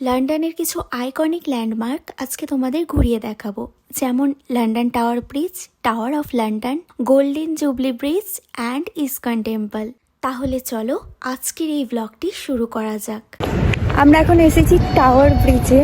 লন্ডনের কিছু iconic landmark আজকে তোমাদের ঘুরিয়ে দেখাবো। যেমন London Tower Bridge, Tower of London, Golden Jubilee Bridge and ISKCON temple. তাহলে চলো আজকের এই ব্লগটি শুরু করা যাক। আমরা এখন এসেছি টাওয়ার ব্রিজে।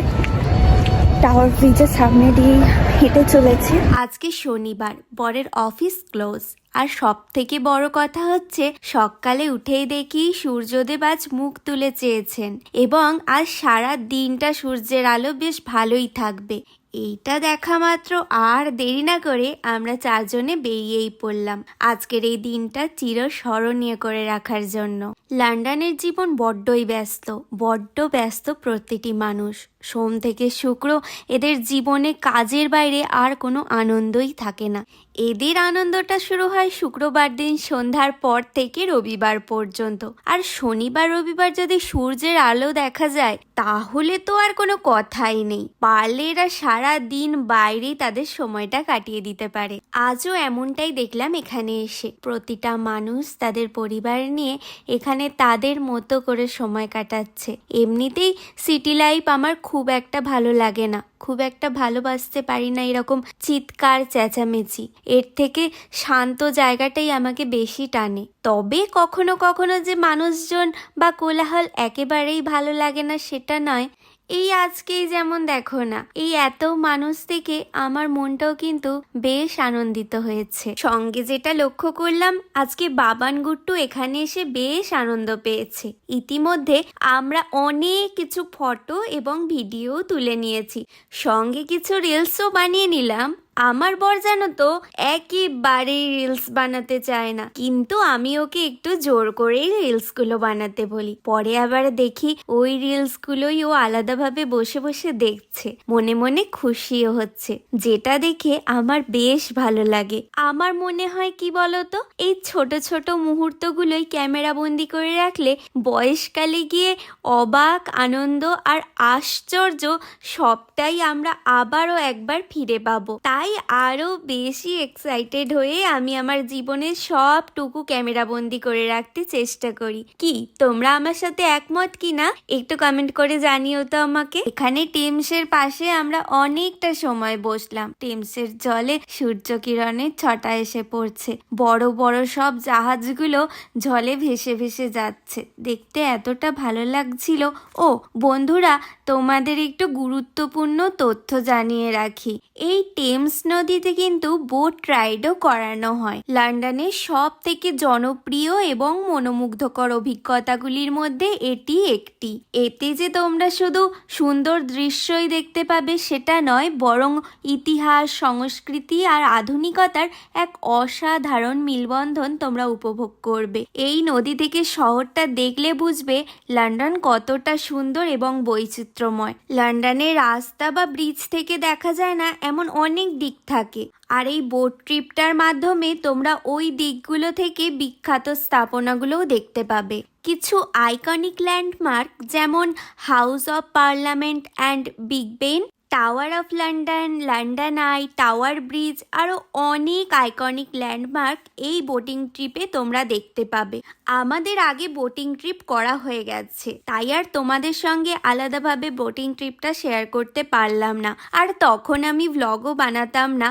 টাওয়ার ব্রিজের সামনে দিয়ে হেঁটে চলেছি। আজকে শনিবার, বরের অফিস ক্লোজ। আর সব থেকে বড় কথা হচ্ছে, সকালে উঠেই দেখি সূর্যদেব আজ মুখ তুলে চেয়েছেন এবং আজ সারা দিনটা সূর্যের আলো বেশ ভালোই থাকবে। এইটা দেখা মাত্র আর দেরি না করে আমরা চারজনে বেরিয়েই পড়লাম। আজকের এই দিনটা চিরস্মরণীয় করে রাখার জন্য। লন্ডনের জীবন বড্ডই ব্যস্ত, বড্ড ব্যস্ত প্রতিটি মানুষ। সোম থেকে শুক্র এদের জীবনে কাজের বাইরে আর কোনো আনন্দই থাকে না। এদের আনন্দটা শুরু হয় শুক্রবার দিন সন্ধ্যার পর থেকে রবিবার পর্যন্ত। আর শনিবার, রবিবার যদি সূর্যের আলো দেখা যায়, তাহলে তো আর কোনো কথাই নেই। পারলে এরা সারা দিন বাইরেই তাদের সময়টা কাটিয়ে দিতে পারে। আজও এমনটাই দেখলাম এখানে এসে। প্রতিটা মানুষ তাদের পরিবার নিয়ে এখানে তাদের মতো করে সময় কাটাচ্ছে। এমনিতেই সিটি লাইফ আমার খুব একটা ভালো লাগে না। খুব একটা ভালোবাসতে পারি না এরকম চিৎকার, চেঁচামেচি। এর থেকে শান্ত জায়গাটাই আমাকে বেশি টানে। তবে কখনো কখনো যে মানুষজন বা কোলাহল একেবারেই ভালো লাগে না সেটা নয় এই আজকেই যেমন দেখো না, এই এত মানুষ থেকে আমার মনটাও কিন্তু বেশ আনন্দিত হয়েছে। সঙ্গে যেটা লক্ষ্য করলাম, আজকে বাবান গুট্টু এখানে এসে বেশ আনন্দ পেয়েছে। ইতিমধ্যে আমরা অনেক কিছু ফটো এবং ভিডিও তুলে নিয়েছি। সঙ্গে কিছু রিলসও বানিয়ে নিলাম। আমার বর জানো তো একেবারেই রিলস বানাতে চায় না। কিন্তু আমি ওকে একটু জোর করেই রিলসগুলো বানাতে বলি। পরে আবার দেখি ওই রিলসগুলোই ও আলাদাভাবে বসে বসে দেখছে। মনে মনে খুশিও হচ্ছে। যেটা দেখে আমার বেশ ভালো লাগে। আমার মনে হয় কি বলতো? এই ছোট ছোট মুহূর্তগুলোই ক্যামেরা বন্দি করে রাখলে বয়সকালে গিয়ে অবাক, আনন্দ আর আশ্চর্য সবটাই আমরা আবারও একবার ফিরে পাবো। তাই আরও বেশি এক্সাইটেড হয়ে আমি আমার জীবনের সবটুকু ক্যামেরা বন্দি করে রাখতে চেষ্টা করি। কি, তোমরা আমার সাথে একমত কি না? একটু কমেন্ট করে জানিও তো আমাকে। এখানে টিমসের পাশে আমরা অনেকটা সময় বসলাম। টিমসের জলে সূর্য কিরণের ছটা এসে পড়ছে। বড় বড় সব জাহাজগুলো জলে ভেসে ভেসে যাচ্ছে। দেখতে এতটা ভালো লাগছিল। ও, বন্ধুরা, তোমাদের একটু গুরুত্বপূর্ণ তথ্য জানিয়ে রাখি। এই টেমস নদীতে কিন্তু বোট রাইডও করানো হয়। লন্ডনের সব থেকে জনপ্রিয় এবং মনোমুগ্ধকর অভিজ্ঞতাগুলির মধ্যে এটি একটি। এতে যে তোমরা শুধু সুন্দর দৃশ্যই দেখতে পাবে সেটা নয়, বরং ইতিহাস, সংস্কৃতি আর আধুনিকতার এক অসাধারণ মিলবন্ধন তোমরা উপভোগ করবে। এই নদী থেকে শহরটা দেখলে বুঝবে লন্ডন কতটা সুন্দর এবং বৈচিত্র্যময়। লন্ডনের রাস্তা বা ব্রিজ থেকে দেখা যায় না, এমন অনেক দিক থাকে। আর এই বোট ট্রিপটার মাধ্যমে তোমরা ওই দিকগুলো থেকে বিখ্যাত স্থাপনাগুলোও দেখতে পাবে। কিছু আইকনিক ল্যান্ডমার্ক যেমন House of Parliament and Big Ben Tower of London London Eye Tower Bridge আরও অনেক আইকনিক ল্যান্ডমার্ক এই বোটিং ট্রিপে তোমরা দেখতে পাবে। আমাদের আগে বোটিং ট্রিপ করা হয়ে গেছে। তাই আর তোমাদের সঙ্গে আলাদাভাবে বোটিং ট্রিপটা শেয়ার করতে পারলাম না। আর তখন আমি ভ্লগও বানাতাম না।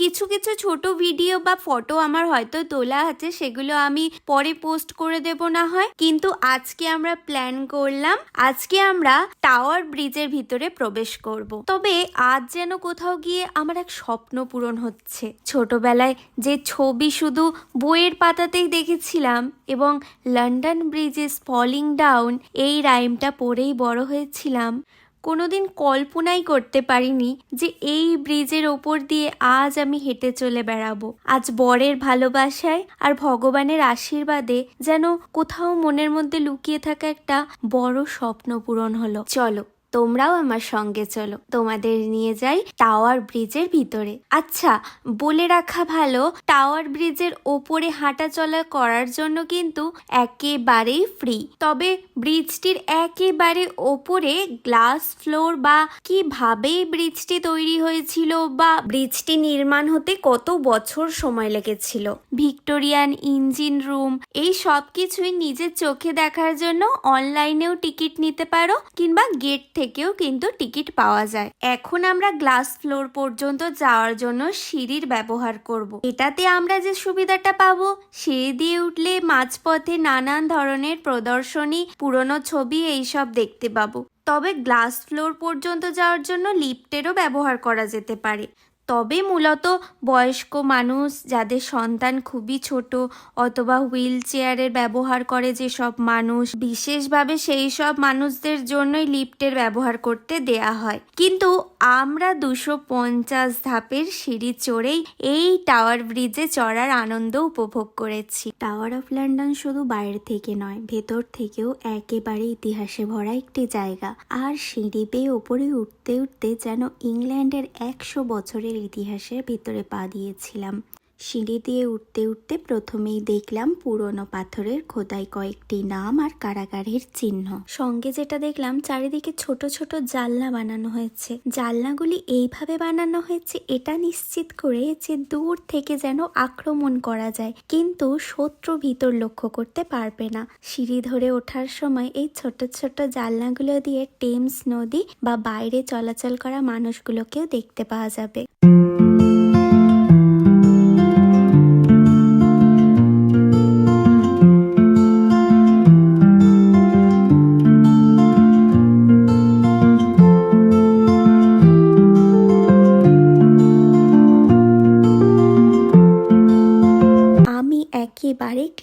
কিছু কিছু ছোট ভিডিও বা ফটো আমার হয়তো তোলা আছে, সেগুলো আমি পরে পোস্ট করে দেব না হয়। কিন্তু আজকে আমরা প্ল্যান করলাম, আজকে আমরা টাওয়ার ব্রিজের ভিতরে প্রবেশ করব। তবে আজ যেন কোথাও গিয়ে আমার এক স্বপ্ন পূরণ হচ্ছে। ছোটবেলায় যে ছবি শুধু বইয়ের পাতাতেই দেখেছিলাম এবং লন্ডন ব্রিজে ফলিং ডাউন এই রাইমটা পড়েই বড় হয়েছিলাম, কোনোদিন কল্পনাই করতে পারিনি যে এই ব্রিজের ওপর দিয়ে আজ আমি হেঁটে চলে বেড়াবো। আজ বরের ভালোবাসায় আর ভগবানের আশীর্বাদে যেন কোথাও মনের মধ্যে লুকিয়ে থাকা একটা বড় স্বপ্ন পূরণ হলো। চলো তোমরাও আমার সঙ্গে চলো। তোমাদের নিয়ে যাই টাওয়ার ব্রিজের ভিতরে। আচ্ছা বলে রাখা ভালো, টাওয়ার ব্রিজের ওপরে হাঁটা চলা করার জন্য কিন্তু একেবারেই ফ্রি তবে ব্রিজটির একেবারে ওপরে গ্লাস ফ্লোর বা কীভাবে ব্রিজটি তৈরি হয়েছিল বা ব্রিজটি নির্মাণ হতে কত বছর সময় লেগেছিল, ভিক্টোরিয়ান ইঞ্জিন রুম, এই সব কিছুই নিজের চোখে দেখার জন্য অনলাইনেও টিকিট নিতে পারো কিংবা গেট থেকে থেকেও কিন্তু টিকিট পাওয়া যায়। এখন আমরা গ্লাস ফ্লোর পর্যন্ত যাওয়ার জন্য সিঁড়ির ব্যবহার করব। এটাতে আমরা যে সুবিধাটা পাবো সিঁড়ি দিয়ে উঠলে মাঝপথে নানান ধরনের প্রদর্শনী, পুরনো ছবি এইসব দেখতে পাবো। তবে গ্লাস ফ্লোর পর্যন্ত যাওয়ার জন্য লিফটেরও ব্যবহার করা যেতে পারে। তবে মূলত বয়স্ক মানুষ যাদের সন্তান খুবই ছোট অথবা হুইল চেয়ারের ব্যবহার করে যেসব মানুষ, বিশেষভাবে সেই সব মানুষদের জন্যই লিফটের ব্যবহার করতে দেয়া হয়। কিন্তু আমরা দুশো পঞ্চাশ ধাপের সিঁড়ি চড়েই এই টাওয়ার ব্রিজে চড়ার আনন্দ উপভোগ করেছি। টাওয়ার অফ লন্ডন শুধু বাইরে থেকে নয়, ভেতর থেকেও একেবারে ইতিহাসে ভরা একটি জায়গা। আর সিঁড়ি বেয়ে ওপরে উঠতে উঠতে যেন ইংল্যান্ডের একশো বছরের ইতিহাসের ভিতরে পা দিয়েছিলাম। সিঁড়ি দিয়ে উঠতে উঠতে প্রথমেই দেখলাম পুরনো পাথরের খোদাই কয়েকটি নাম আর কারাগারের চিহ্ন। সঙ্গে যেটা দেখলাম, চারিদিকে ছোট ছোট জানলা বানানো হয়েছে। জানলাগুলি এইভাবে বানানো হয়েছে, এটা নিশ্চিত করে যে দূর থেকে যেন আক্রমণ করা যায়। কিন্তু শত্রু ভিতর লক্ষ্য করতে পারবে না। সিঁড়ি ধরে ওঠার সময় এই ছোট ছোট জানলাগুলো দিয়ে টেমস নদী বা বাইরে চলাচল করা মানুষগুলোকেও দেখতে পাওয়া যাবে।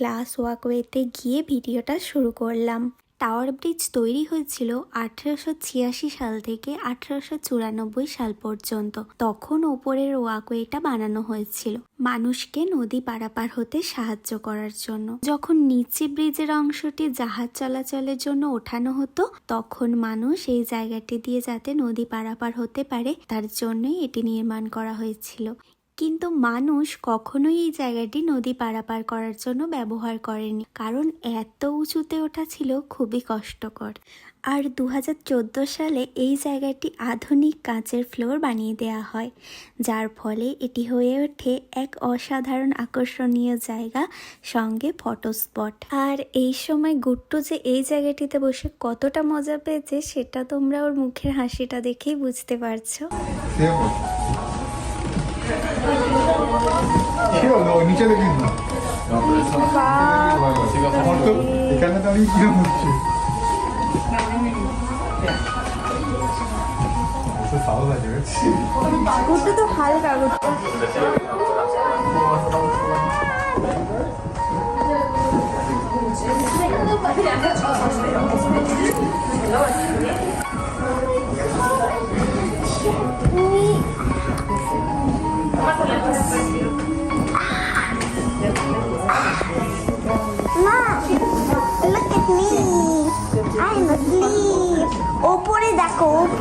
ক্লাস ওয়াকওয়েতে গিয়ে ভিডিওটা শুরু করলাম। টাওয়ার ব্রিজ তৈরি হয়েছিল আঠেরোশো ছিয়াশি সাল থেকে আঠেরোশো চুরানব্বই সাল পর্যন্ত। তখন ওপরের ওয়াকওয়েটা বানানো হয়েছিল মানুষকে নদী পারাপার হতে সাহায্য করার জন্য। যখন নিচে ব্রিজের অংশটি জাহাজ চলাচলের জন্য ওঠানো হতো, তখন মানুষ এই জায়গাটি দিয়ে যাতে নদী পারাপার হতে পারে, তার জন্যই এটি নির্মাণ করা হয়েছিল। কিন্তু মানুষ কখনোই এই জায়গাটি নদী পারাপার করার জন্য ব্যবহার করেনি। কারণ এত উঁচুতে ওঠা ছিল খুবই কষ্টকর। আর দু হাজার চোদ্দ সালে এই জায়গাটি আধুনিক কাঁচের ফ্লোর বানিয়ে দেওয়া হয়, যার ফলে এটি হয়ে ওঠে এক অসাধারণ আকর্ষণীয় জায়গা সঙ্গে ফটো স্পট আর এই সময় গুট্টু যে এই জায়গাটিতে বসে কতটা মজা পেয়েছে, সেটা তোমরা ওর মুখের হাসিটা দেখেই বুঝতে পারছ। কি হলো নিচে দেখিস না আমার তো এখানে দাঁড়িয়ে কিরম হচ্ছে সাহস আছে গুট্টু তো হালকা Guttu Look at me. I'm asleep. ওপরে দেখো ওপরে তাহলে কোনো ভয়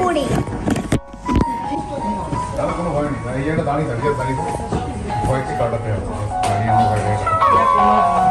নেই এই জায়গাটা দাঁড়িয়ে থাকি দাঁড়িয়ে থাকি ভয়কে কাটাতে হবে দাঁড়িয়ে আমার ভয়টাকে দেখো কি হয়।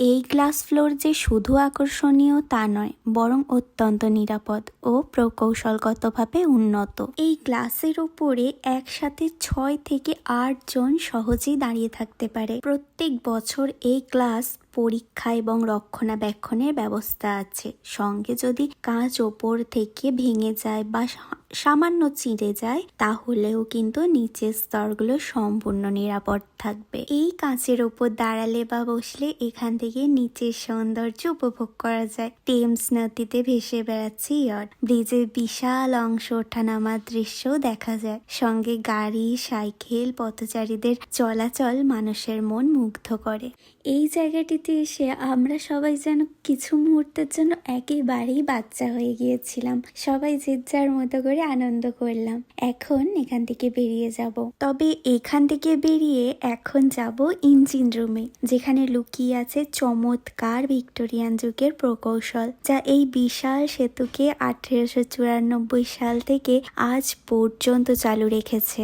এই গ্লাস ফ্লোর যে শুধু আকর্ষণীয় তা নয়, বরং অত্যন্ত নিরাপদ ও প্রকৌশলগতভাবে উন্নত। এই গ্লাসের উপরে একসাথে ছয় থেকে আট জন সহজেই দাঁড়িয়ে থাকতে পারে। প্রত্যেক বছর এই গ্লাস পরীক্ষা এবং রক্ষণাবেক্ষণের ব্যবস্থা আছে। সঙ্গে যদি কাঁচ ওপর থেকে ভেঙে যায় বা সামান্য চিড়ে যায়, তাহলেও কিন্তু নিচের স্তরগুলো সম্পূর্ণ নিরাপদ থাকবে। এই কাঁচের ওপর দাঁড়ালে বা বসলে এখান থেকে নিচের সৌন্দর্য উপভোগ করা যায়। টেমস নদীতে ভেসে বেড়াচ্ছে ইয়ট ব্রিজের বিশাল অংশ ওঠানামার দৃশ্যও দেখা যায়। সঙ্গে গাড়ি, সাইকেল, পথচারীদের চলাচল মানুষের মন মুগ্ধ করে। এই জায়গাটিতে এসে আমরা সবাই যেন কিছু মুহূর্তের জন্য একেবারেই বাচ্চা হয়ে গিয়েছিলাম। সবাই যে যার মতো করে আনন্দ করলাম। এখন এখান থেকে বেরিয়ে যাব। তবে এখান থেকে বেরিয়ে এখন যাব ইঞ্জিন রুমে, যেখানে লুকিয়ে আছে চমৎকার ভিক্টোরিয়ান যুগের প্রকৌশল, যা এই বিশাল সেতুকে আঠেরোশো চুরানব্বই সাল থেকে আজ পর্যন্ত চালু রেখেছে।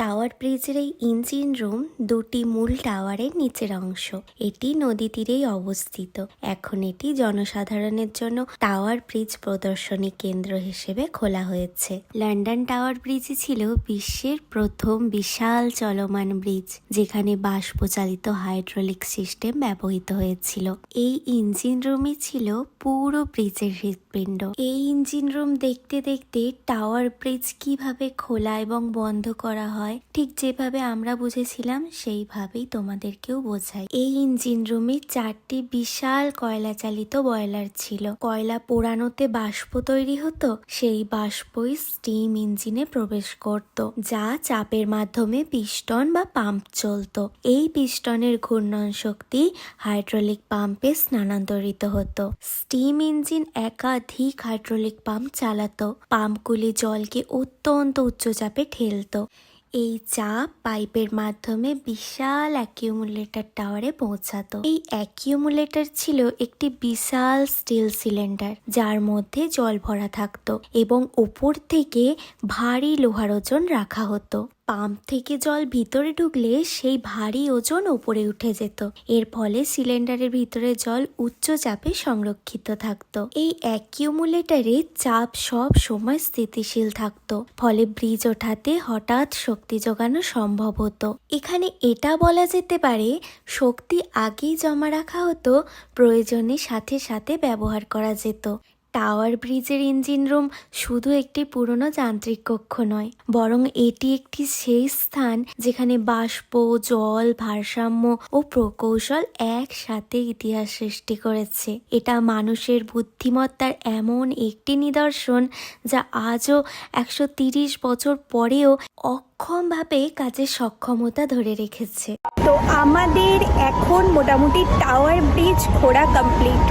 টাওয়ার ব্রিজের এই ইঞ্জিন রুম দুটি মূল টাওয়ারের নিচের অংশ। এটি নদী তীরেই অবস্থিত। এখন এটি জনসাধারণের জন্য টাওয়ার ব্রিজ প্রদর্শনী কেন্দ্র হিসেবে খোলা হয়েছে। লন্ডন টাওয়ার ব্রিজই ছিল বিশ্বের প্রথম বিশাল চলমান ব্রিজ, যেখানে বাষ্পচালিত হাইড্রোলিক সিস্টেম ব্যবহৃত হয়েছিল। এই ইঞ্জিন রুমই ছিল পুরো ব্রিজের হৃৎপিণ্ড। এই ইঞ্জিন রুম দেখতে দেখতে টাওয়ার ব্রিজ কীভাবে খোলা এবং বন্ধ করা হয় ঠিক যেভাবে আমরা বুঝেছিলাম, সেইভাবেই তোমাদেরকেও বোঝাই। এই ইঞ্জিন রুমে চারটি বিশাল কয়লা চালিত বয়লার ছিল। কয়লা পোড়ানোতে বাষ্প তৈরি হতো, সেই বাষ্পই স্টিম ইঞ্জিনে প্রবেশ করত, যা চাপের মাধ্যমে পিস্টন বা পাম্প চলতো। এই পিস্টনের ঘূর্ণন শক্তি হাইড্রোলিক পাম্পে স্থানান্তরিত হতো। স্টিম ইঞ্জিন একাধিক হাইড্রোলিক পাম্প চালাতো। পাম্পগুলি জলকে অত্যন্ত উচ্চ চাপে ঠেলতো। এই চাপ পাইপের মাধ্যমে বিশাল অ্যাকিউমুলেটর টাওয়ারে পৌঁছাতো। এই অ্যাকিউমুলেটর ছিল একটি বিশাল স্টিল সিলিন্ডার, যার মধ্যে জল ভরা থাকতো এবং ওপর থেকে ভারী লোহার ওজন রাখা হতো। পাম্প থেকে জল ভিতরে ঢুকলে সেই ভারী ওজন ওপরে উঠে যেত। এর ফলে সিলিন্ডারের ভিতরে জল উচ্চ চাপে সংরক্ষিত থাকতো। এই অ্যাকিউমুলেটরে চাপ সব সময় স্থিতিশীল থাকতো, ফলে ব্রিজ ওঠাতে হঠাৎ শক্তি যোগানো সম্ভব হতো। এখানে এটা বলা যেতে পারে, শক্তি আগেই জমা রাখা হতো, প্রয়োজনে সাথে সাথে ব্যবহার করা যেত। টাওয়ার ব্রিজের ইঞ্জিন রুম শুধু একটি পুরনো যান্ত্রিক কক্ষ নয়, বরং এটি একটি সেই স্থান যেখানে বাষ্প, জল, ভারসাম্য ও প্রকৌশল একসাথে ইতিহাস সৃষ্টি করেছে। এটা মানুষের বুদ্ধিমত্তার এমন একটি নিদর্শন যা আজও একশো তিরিশ বছর পরেও অক্ষমভাবে কাজের সক্ষমতা ধরে রেখেছে। তো আমাদের এখন মোটামুটি টাওয়ার ব্রিজ ঘোরা কমপ্লিট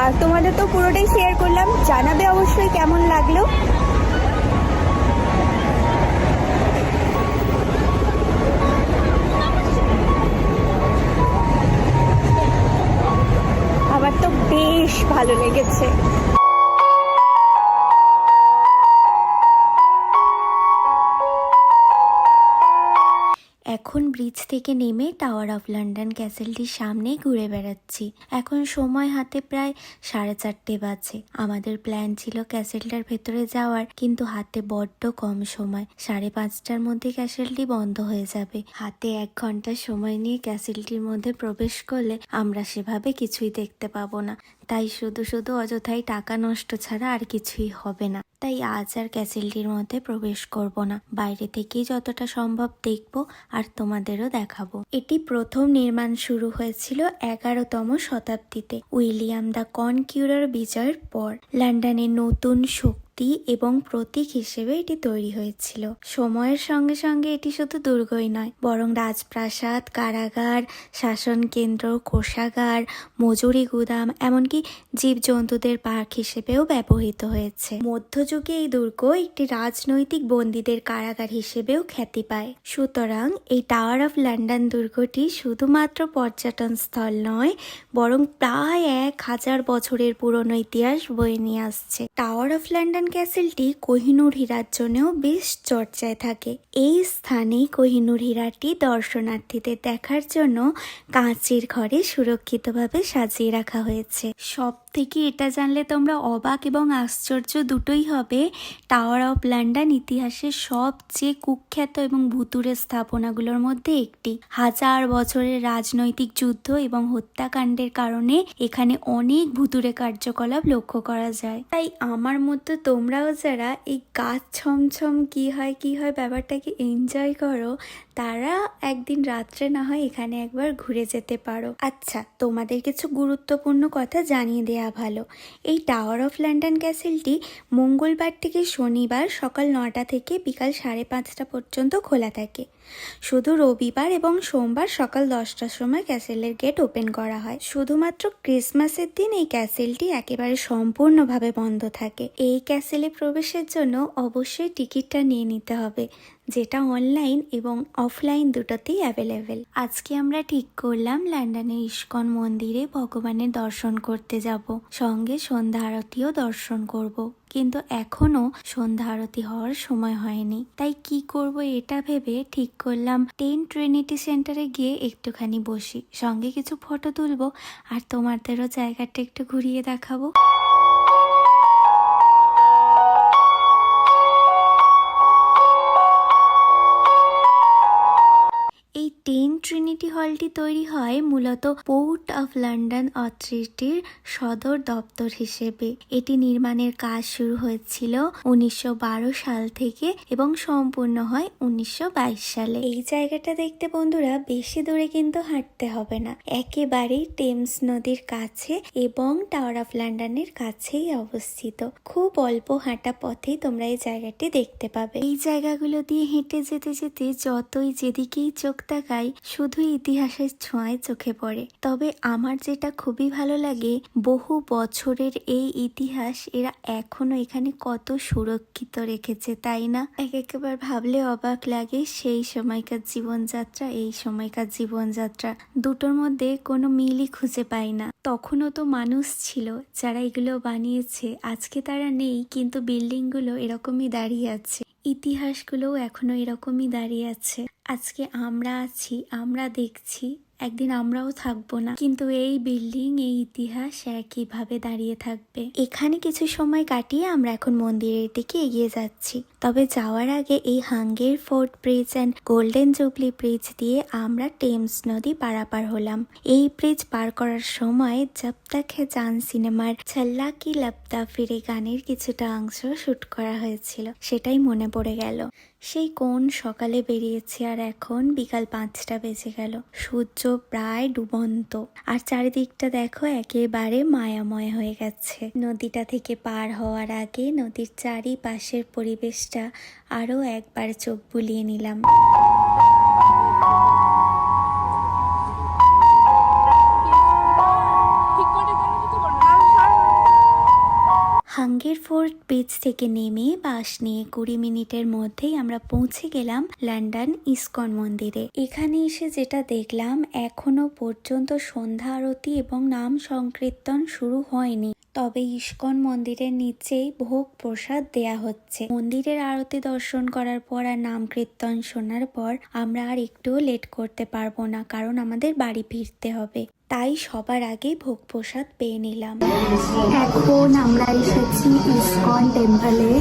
আর তোমাদের তো পুরোটাই শেয়ার করলাম। জানাবে অবশ্যই কেমন লাগল। আমার তো বেশ ভালো লেগেছে। ব্রিজ থেকে নেমে টাওয়ার অফ লন্ডন ক্যাসেলটির সামনে ঘুরে বেড়াচ্ছি। এখন সময় হাতে প্রায় সাড়ে চারটে বাজে। আমাদের প্ল্যান ছিল ক্যাসেলটার ভেতরে যাওয়ার, কিন্তু হাতে বড্ড কম সময়। সাড়ে পাঁচটার মধ্যে ক্যাসেলটি বন্ধ হয়ে যাবে। হাতে এক ঘণ্টা সময় নিয়ে ক্যাসেলটির মধ্যে প্রবেশ করলে আমরা সেভাবে কিছুই দেখতে পাবো না। তাই শুধু শুধু অযথাই টাকা নষ্ট ছাড়া আর কিছুই হবে না। তাই আজ আর ক্যাসেলটির মধ্যে প্রবেশ করব না। বাইরে থেকেই যতটা সম্ভব দেখব আর তোমাদেরও দেখাবো। এটি প্রথম নির্মাণ শুরু হয়েছিল এগারোতম শতাব্দীতে। উইলিয়াম দ্য কনকিউরার বিজয়ের পর। লন্ডনের নতুন শক্তি এবং প্রতীক হিসেবে এটি তৈরি হয়েছিল। সময়ের সঙ্গে সঙ্গে এটি শুধু দুর্গই নয়, বরং রাজপ্রাসাদ, কারাগার, শাসন কেন্দ্র, কোষাগার, মজুরি গুদাম, এমনকি জীবজন্তুদের পার্ক হিসেবেও ব্যবহৃত হয়েছে। মধ্যযুগে এই দুর্গ একটি রাজনৈতিক বন্দীদের কারাগার হিসেবেও খ্যাতি পায়। সুতরাং এই টাওয়ার অফ লন্ডন দুর্গটি শুধুমাত্র পর্যটন স্থল নয়, বরং প্রায় এক হাজার বছরের পুরনো ইতিহাস বয়ে নিয়ে আসছে। টাওয়ার অফ লন্ডন ক্যাসেলটি কোহিনুর হীরার জন্যও বেশ চর্চায় থাকে। এই স্থানেই কোহিনুর হীরাটি দর্শনার্থীদের দেখার জন্য কাঁচের ঘরে সুরক্ষিতভাবে সাজিয়ে রাখা হয়েছে। সব থেকে এটা জানলে তোমরা অবাক এবং আশ্চর্য দুটোই হবে। টাওয়ার অফ লন্ডন ইতিহাসের সবচেয়ে কুখ্যাত এবং ভুতুরে স্থাপনাগুলোর মধ্যে একটি। হাজার বছরের রাজনৈতিক যুদ্ধ এবং হত্যাকাণ্ডের কারণে এখানে অনেক ভুতুরে কার্যকলাপ লক্ষ্য করা যায়। তাই আমার মতো তোমরাও যারা এই গাছ ছমছম কি হয় কি হয় ব্যাপারটাকে এনজয় করো তারা একদিন রাত্রে না হয় এখানে একবার ঘুরে যেতে পারো। আচ্ছা তোমাদের কিছু গুরুত্বপূর্ণ কথা জানিয়ে দেয়া ভালো। এই টাওয়ার অফ লন্ডন ক্যাসেলটি মঙ্গলবার থেকে শনিবার সকাল নটা থেকে বিকাল সাড়ে পাঁচটা পর্যন্ত খোলা থাকে। শুধু রবিবার এবং সোমবার সকাল দশটার সময় ক্যাসেলের গেট ওপেন করা হয়। শুধুমাত্র ক্রিসমাসের দিন এই ক্যাসেলটি একেবারে সম্পূর্ণভাবে বন্ধ থাকে। এই ক্যাসেলে প্রবেশের জন্য অবশ্যই টিকিটটা নিয়ে নিতে হবে, যেটা অনলাইন এবং অফলাইন দুটোতেই অ্যাভেলেবেল। আজকে আমরা ঠিক করলাম লন্ডনের ইস্কন মন্দিরে ভগবানের দর্শন করতে যাব। সঙ্গে সন্ধ্যা আরতিও দর্শন করব। কিন্তু এখনও সন্ধ্যা আরতি হওয়ার সময় হয়নি। তাই কি করব এটা ভেবে ঠিক করলাম। টেন ট্রিনিটি সেন্টারে গিয়ে একটুখানি বসি। সঙ্গে কিছু ফটো তুলবো আর তোমাদেরও জায়গাটা একটু ঘুরিয়ে দেখাবো। এই টেন ট্রিনিটি হলটি তৈরি হয় মূলত পোর্ট অফ লন্ডন অথরিটির সদর দপ্তর হিসেবে। এটি নির্মাণের কাজ শুরু হয়েছিল উনিশশো বারো সাল থেকে এবং সম্পূর্ণ হয় উনিশশো বাইশ সালে। এই জায়গাটা দেখতে বন্ধুরা বেশি দূরে কিন্তু হাঁটতে হবে না। একেবারেই টেমস নদীর কাছে এবং টাওয়ার অফ লন্ডনের কাছেই অবস্থিত। খুব অল্প হাঁটা পথেই তোমরা এই জায়গাটি দেখতে পাবে। এই জায়গাগুলো দিয়ে হেঁটে যেতে যেতে যতই যেদিকেই চোখ তাকাই শুধু ইতিহাসের ছোঁয়ায় চোখে পড়ে। তবে আমার যেটা খুবই ভালো লাগে, বহু বছরের এই ইতিহাস এরা এখনও এখানে কত সুরক্ষিত রেখেছে, তাই না? এক একবার ভাবলে অবাক লাগে, সেই সময়কার জীবনযাত্রা, এই সময়কার জীবনযাত্রা। দুটোর মধ্যে কোনো মিলই খুঁজে পাই না। তখনও তো মানুষ ছিল যারা এগুলো বানিয়েছে, আজকে তারা নেই, কিন্তু বিল্ডিংগুলো এরকমই দাঁড়িয়ে আছে। ইতিহাসগুলোও এখনও এরকমই দাঁড়িয়ে আছে। আজকে আমরা আছি, আমরা দেখছি, একদিন আমরাও থাকব না। কিন্তু এই বিল্ডিং, এই ইতিহাস একইভাবে দাঁড়িয়ে থাকবে। এখানে কিছু সময় কাটিয়ে আমরা এখন মন্দিরের দিকে এগিয়ে যাচ্ছি। তবে যাওয়ার আগে এই Hungerford bridge and Golden Jubilee Bridge দিয়ে আমরা টেমস নদী পারাপার হলাম। এই ব্রিজ পার করার সময় জব তক জান সিনেমার ছল্লা কি লপতা ফিরে গানের কিছুটা অংশ শুট করা হয়েছিল। সেটাই মনে পড়ে গেল। সেই কোন সকালে বেরিয়েছি আর এখন বিকাল পাঁচটা বেজে গেল। সূর্য প্রায় ডুবন্ত। আর চারিদিকটা দেখো একেবারে মায়াময় হয়ে গেছে। নদীটা থেকে পার হওয়ার আগে নদীর চারিপাশের পরিবেশটা আরও একবার চোখ বুলিয়ে নিলাম। হাঙ্গের ফোর্ট বিচ থেকে নেমে বাস নিয়ে কুড়ি মিনিটের মধ্যেই আমরা পৌঁছে গেলাম লন্ডন ইসকন মন্দিরে। এখানে এসে যেটা দেখলাম, এখনও পর্যন্ত সন্ধ্যা আরতি এবং নাম সংকীর্তন শুরু হয়নি। তবে ইস্কন মন্দিরের নিচেই ভোগ প্রসাদ দেয়া হচ্ছে। মন্দিরের আরতি দর্শন করার পর আর নাম কীর্তন শোনার পর আমরা আর একটুও লেট করতে পারব না, কারণ আমাদের বাড়ি ফিরতে হবে। তাই সবার আগে ভোগ প্রসাদ পেয়ে নিলাম। এখন আমরা এসেছি ইসকন টেম্পলে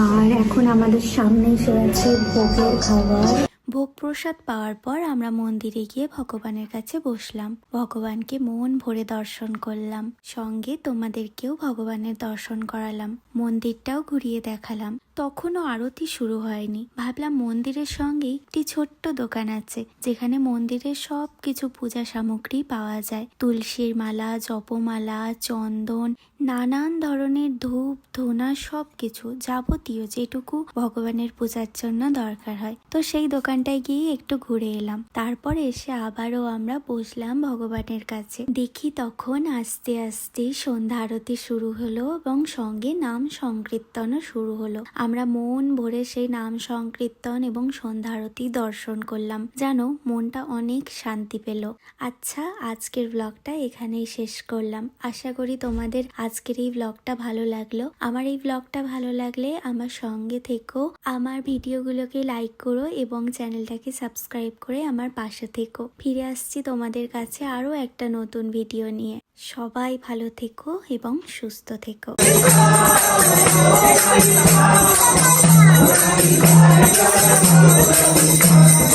আর এখন আমাদের সামনে এসে আছে ভোগের খাবার। ভোগ প্রসাদ পাওয়ার পর আমরা মন্দিরে গিয়ে ভগবানের কাছে বসলাম। ভগবানকে মন ভরে দর্শন করলাম। সঙ্গে তোমাদেরকেও ভগবানের দর্শন করালাম। মন্দিরটাও ঘুরিয়ে দেখালাম। তখনও আরতি শুরু হয়নি। ভাবলাম মন্দিরের সঙ্গে একটি ছোট্ট দোকান আছে, যেখানে মন্দিরের সব কিছু পূজা সামগ্রী পাওয়া যায়। তুলসীর মালা, জপমালা, চন্দন, নানান ধরনের ধূপ, ধুনা সব কিছু যাবতীয় যেটুকু ভগবানের পূজার জন্য দরকার হয়। তো সেই দোকানটায় গিয়ে একটু ঘুরে এলাম। তারপর এসে আবারও আমরা বসলাম ভগবানের কাছে। দেখি তখন আস্তে আস্তে সন্ধ্যা আরতি শুরু হলো এবং সঙ্গে নাম সংকীর্তনও শুরু হলো। আমরা মন ভরে সেই নাম সংকীর্তন এবং সন্ধ্যা আরতি দর্শন করলাম। যেন মনটা অনেক শান্তি পেল। আচ্ছা আজকের ব্লগটা এখানেই শেষ করলাম। আশা করি তোমাদের আজকের এই ব্লগটা ভালো লাগল। আমার এই ব্লগটা ভালো লাগলে আমার সঙ্গে থেকো, আমার ভিডিওগুলোকে লাইক করো এবং চ্যানেলটাকে সাবস্ক্রাইব করে আমার পাশে থেকো। ফিরে আসছি তোমাদের কাছে আরও একটা নতুন ভিডিও নিয়ে। সবাই ভালো থেকো এবং সুস্থ থেকো।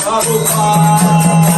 Prabhupada